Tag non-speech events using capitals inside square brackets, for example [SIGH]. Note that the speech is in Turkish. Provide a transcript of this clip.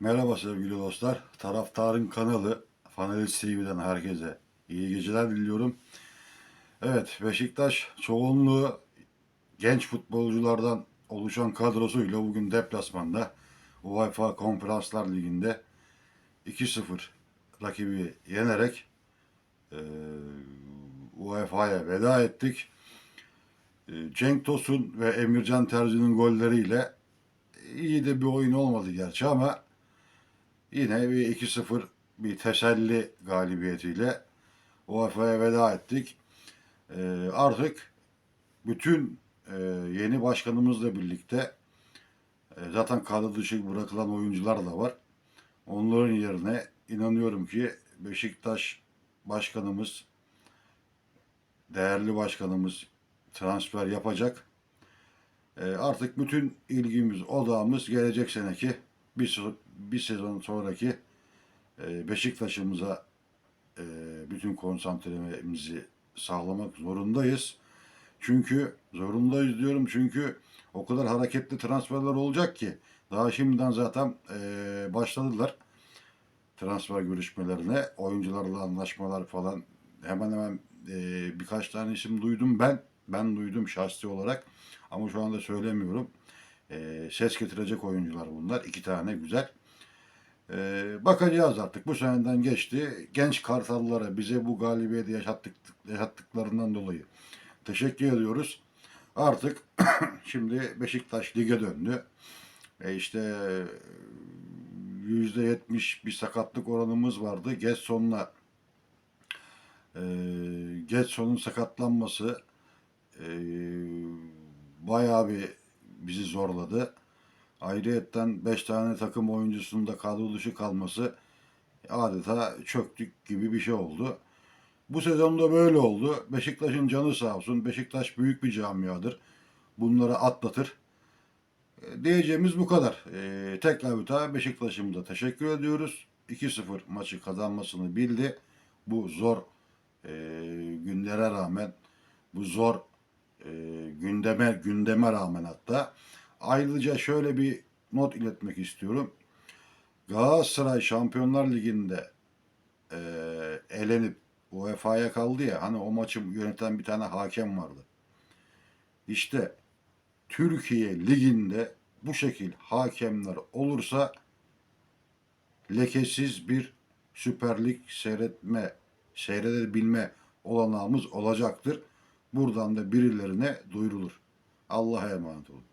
Merhaba sevgili dostlar. Taraftarın kanalı Fanalist TV'den herkese iyi geceler diliyorum. Evet Beşiktaş çoğunluğu genç futbolculardan oluşan kadrosuyla bugün deplasmanda UEFA Konferanslar Ligi'nde 2-0 rakibi yenerek eee UEFA'ya veda ettik. Eee, Cenk Tosun ve Emircan Terzi'nin golleriyle iyi de bir oyun olmadı gerçi ama yine bir 2-0 bir teselli galibiyetiyle UEFA'ya veda ettik. Ee, artık bütün e, yeni başkanımızla birlikte e, zaten kadro dışı bırakılan oyuncular da var. Onların yerine inanıyorum ki Beşiktaş başkanımız, değerli başkanımız transfer yapacak. E, artık bütün ilgimiz, odağımız gelecek seneki bir, bir sezon sonraki e, Beşiktaş'ımıza e, bütün konsantremizi sağlamak zorundayız. Çünkü zorundayız diyorum çünkü o kadar hareketli transferler olacak ki daha şimdiden zaten e, başladılar transfer görüşmelerine, oyuncularla anlaşmalar falan hemen hemen e, birkaç tane isim duydum ben. Ben duydum şahsi olarak ama şu anda söylemiyorum. E, ses getirecek oyuncular bunlar. iki tane güzel. E, bakacağız artık. Bu seneden geçti. Genç Kartallara bize bu galibiyeti yaşattık, yaşattıklarından dolayı teşekkür ediyoruz. Artık [CLEARS THROAT] şimdi Beşiktaş lige döndü. E işte yüzde yetmiş bir sakatlık oranımız vardı. Getson'la e, Getson'un sakatlanması e, bayağı bir bizi zorladı. Ayrıyetten 5 tane takım oyuncusunun da kadro dışı kalması adeta çöktük gibi bir şey oldu. Bu sezonda böyle oldu. Beşiktaş'ın canı sağ olsun. Beşiktaş büyük bir camiadır. Bunları atlatır. E, Diyeceğimiz bu kadar. E, tekrar daha Beşiktaş'ımıza teşekkür ediyoruz. 2-0 maçı kazanmasını bildi. Bu zor e, günlere rağmen, bu zor e, gündeme gündeme rağmen hatta. Ayrıca şöyle bir not iletmek istiyorum. Galatasaray Şampiyonlar Ligi'nde e, elenip UEFA'ya kaldı ya hani o maçı yöneten bir tane hakem vardı. İşte Türkiye Ligi'nde bu şekil hakemler olursa lekesiz bir Süper Lig seyretme, seyredebilme olanağımız olacaktır. Buradan da birilerine duyurulur. Allah'a emanet olun.